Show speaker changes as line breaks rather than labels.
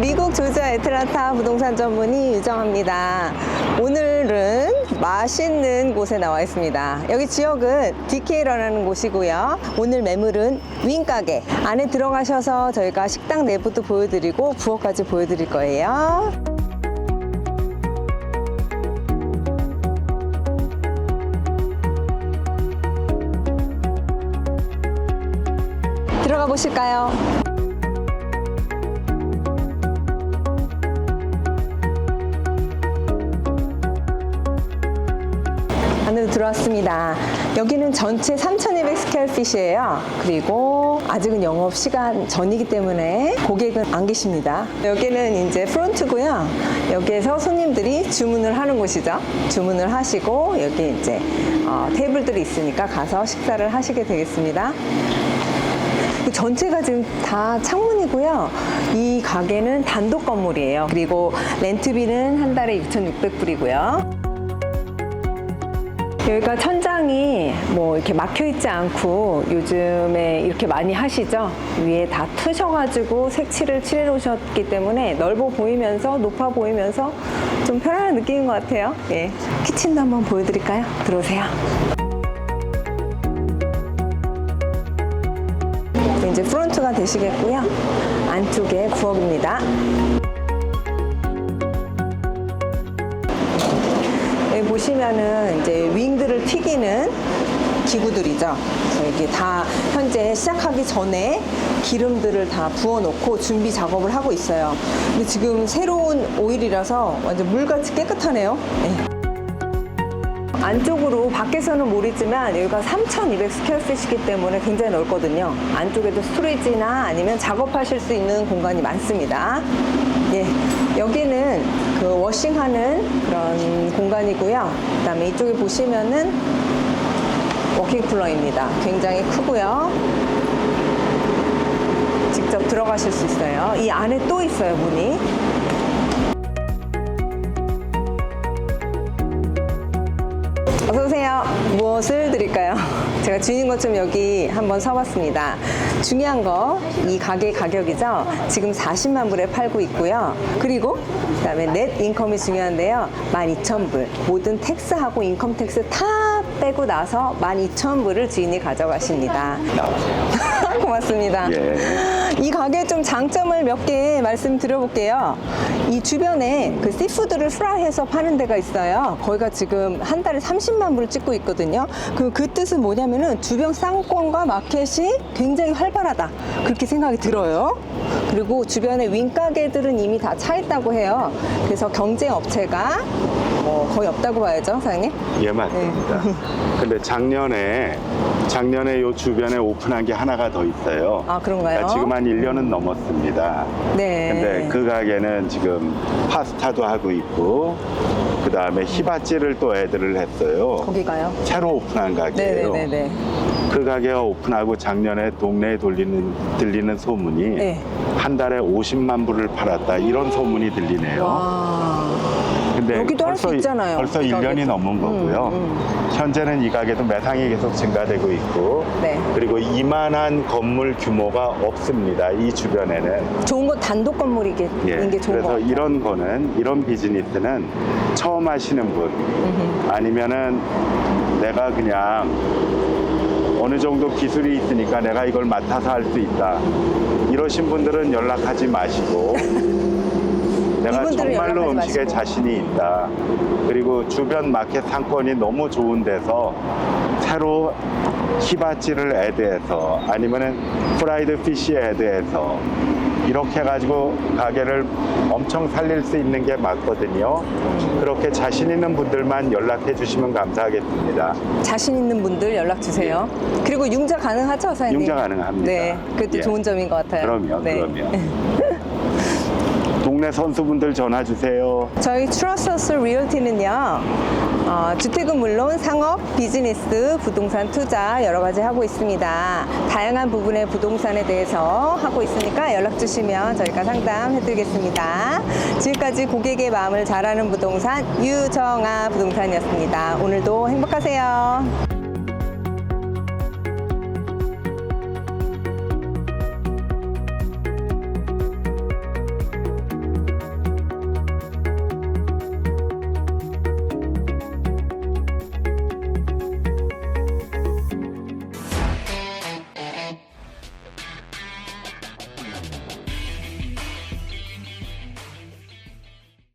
미국 조지아 애틀란타 부동산 전문의 유정합니다. 오늘은 맛있는 곳에 나와 있습니다. 여기 지역은 DK라는 곳이고요. 오늘 매물은 윙가게. 안에 들어가셔서 저희가 식당 내부도 보여드리고 부엌까지 보여드릴 거예요. 들어가 보실까요? 들어왔습니다. 여기는 전체 3,200 스퀘어핏이에요. 그리고 아직은 영업 시간 전이기 때문에 고객은 안 계십니다. 여기는 이제 프론트고요. 여기에서 손님들이 주문을 하는 곳이죠. 주문을 하시고 여기 이제 어, 테이블들이 있으니까 가서 식사를 하시게 되겠습니다. 그 전체가 지금 다 창문이고요. 이 가게는 단독 건물이에요. 그리고 렌트비는 한 달에 6,600불이고요. 여기가 천장이 뭐 이렇게 막혀 있지 않고 요즘에 이렇게 많이 하시죠? 위에 다 트셔가지고 색칠을 칠해 놓으셨기 때문에 넓어 보이면서 높아 보이면서 좀 편안한 느낌인 것 같아요. 예. 키친도 한번 보여드릴까요? 들어오세요. 이제 프론트가 되시겠고요. 안쪽에 부엌입니다. 여기 보시면은 이제 윙들을 튀기는 기구들이죠. 이게 다 현재 시작하기 전에 기름들을 다 부어놓고 준비 작업을 하고 있어요. 근데 지금 새로운 오일이라서 완전 물같이 깨끗하네요. 네. 안쪽으로 밖에서는 모르지만 여기가 3,200 스퀘어핏이기 때문에 굉장히 넓거든요. 안쪽에도 스토리지나 아니면 작업하실 수 있는 공간이 많습니다. 예, 여기는 그 워싱하는 그런 공간이고요. 그다음에 이쪽에 보시면은 워킹 쿨러입니다. 굉장히 크고요. 직접 들어가실 수 있어요. 이 안에 또 있어요, 문이. 어서 오세요. 무엇을 드릴까요? 제가 주인 것좀 여기 한번 서봤습니다. 중요한 거 이 가게 가격이죠. 지금 40만 불에 팔고 있고요. 그리고 그 다음에 넷 인컴이 중요한데요. 12,000불. 모든 텍스하고 인컴 텍스 다 빼고 나서 12,000불을 주인이 가져가십니다. 고맙습니다.
예.
이 가게 좀 장점을 몇 개 말씀드려볼게요. 이 주변에 그 씨푸드를 프라이해서 파는 데가 있어요. 거기가 지금 한 달에 30만 불을 찍고 있거든요. 그, 그 뜻은 뭐냐면은 주변 상권과 마켓이 굉장히 활발하다. 그렇게 생각이 들어요. 그리고 주변에 윙가게들은 이미 다 차 있다고 해요. 그래서 경쟁 업체가 뭐 거의 없다고 봐야죠, 사장님?
예, 맞습니다. 근데 작년에, 작년에 요 주변에 오픈한 게 하나가 더 있어요.
아, 그런가요?
그러니까 지금 한 1년은 넘었습니다.
네.
근데 그 가게는 지금 파스타도 하고 있고, 그 다음에 히바찌를 또 애들을 했어요.
거기가요?
새로 오픈한 가게예요.
네네네네.
그 가게가 오픈하고 작년에 동네에 돌리는, 들리는 소문이
네.
한 달에 50만 불을 팔았다. 이런 소문이 들리네요.
와.
근데
여기도 할수
벌써,
있잖아요.
벌써
이
1년이
가게도.
넘은 거고요.
음,
현재는 이 가게도 매상이 계속 증가되고 있고
네.
그리고 이만한 건물 규모가 없습니다. 이 주변에는.
좋은 건 단독 건물이게
예.
게 좋은 것
그래서
같아요.
이런 거는 이런 비즈니스는 처음 하시는 분 아니면은 내가 그냥 어느 정도 기술이 있으니까 내가 이걸 맡아서 할 수 있다. 이러신 분들은 연락하지 마시고 내가 정말로 음식에
마시고.
자신이 있다. 그리고 주변 마켓 상권이 너무 좋은 데서 새로 히바찌를 애드해서 아니면은 프라이드 피쉬 애드해서 이렇게 해가지고 가게를 엄청 살릴 수 있는 게 맞거든요. 그렇게 자신 있는 분들만 연락해 주시면 감사하겠습니다.
자신 있는 분들 연락 주세요. 그리고 융자 가능하죠, 사장님?
융자 가능합니다.
네, 그것도
예.
좋은 점인 것 같아요.
그럼요,
네.
그럼요. 동네 선수분들 전화 주세요.
저희 트러스스 리얼티는요, 어, 주택은 물론 상업, 비즈니스, 부동산 투자 여러 가지 하고 있습니다. 다양한 부분의 부동산에 대해서 하고 있으니까 연락 주시면 저희가 상담해 드리겠습니다. 지금까지 고객의 마음을 잘 아는 부동산 유정아 부동산이었습니다. 오늘도 행복하세요.